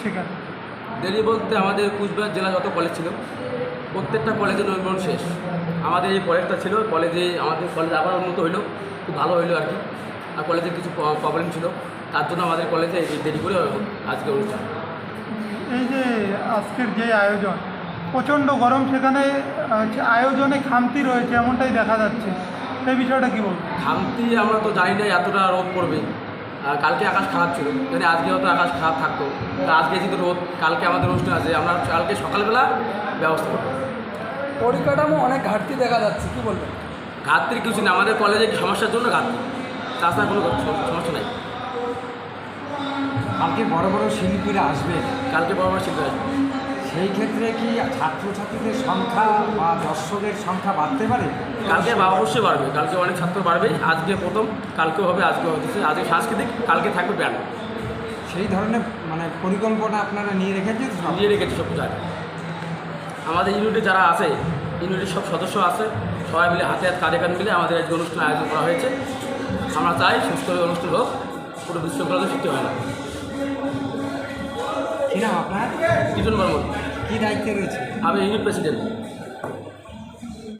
হচ্ছে কেন দেরি বলতে আমাদের কুচবিহার জেলা যত কলেজ ছিল প্রত্যেকটা কলেজের নবীকরণ শেষ। আমাদের এই কলেজটা ছিল কলেজে আমাদের কলেজ আবার উন্নত হইল খুব ভালো হইল আর কি। আর কলেজের কিছু প্রবলেম ছিল তার জন্য আমাদের কলেজে এই দেরি করে আজকে অনুষ্ঠান। এই যে আজকের যে আয়োজন প্রচণ্ড গরম সেখানে আয়োজনে খামতি রয়েছে এমনটাই দেখা যাচ্ছে। সেই বিষয়টা কী বলব? খামতি আমরা তো জানি না এতটা রোদ পড়বে। আর কালকে আকাশ খারাপ ছিল। মানে আজকে হয়তো আকাশ খারাপ থাকতো। তা আজকে যেহেতু রোদ কালকে আমাদের অনুষ্ঠান আছে আমরা কালকে সকালবেলা ব্যবস্থা করব। পরিকাঠামো অনেক ঘাটতি দেখা যাচ্ছে কি বলবেন? ঘাটতির কিছু না আমাদের কলেজে সমস্যার জন্য ঘাটতি। তাছাড়া কোনো সমস্যা নেই। কালকে বড় বড় শিল্পীরা আসবে। কালকে বড় বড় শিল্পী আসবে। সেই ক্ষেত্রে কি ছাত্রছাত্রীদের সংখ্যা বা দর্শকের সংখ্যা বাড়তে পারে? কালকে বা অবশ্যই বাড়বে। কালকে অনেক ছাত্র বাড়বে। আজকে প্রথম কালকেও হবে আজকে হচ্ছে আজকে সাংস্কৃতিক কালকে থাকবে ব্যান্ড সেই ধরনের মানে পরিকল্পনা আপনারা নিয়ে রেখেছেন? নিয়ে রেখেছি সব জায়গায়। আমাদের ইউনিটে যারা আছে ইউনিটের সব সদস্য আছে সবাই মিলে হাতে হাত কাঁধে কাঁধ মিলে আমাদের আজকে অনুষ্ঠান আয়োজন করা হয়েছে। আমরা চাই সুস্থ অনুষ্ঠান হোক কোনো বিশৃঙ্খলা সৃষ্টি হয় না। নাম আপনার? কিজন বর্মন কি দায়িত্বে রয়েছে? আমি ইউনিট প্রেসিডেন্ট।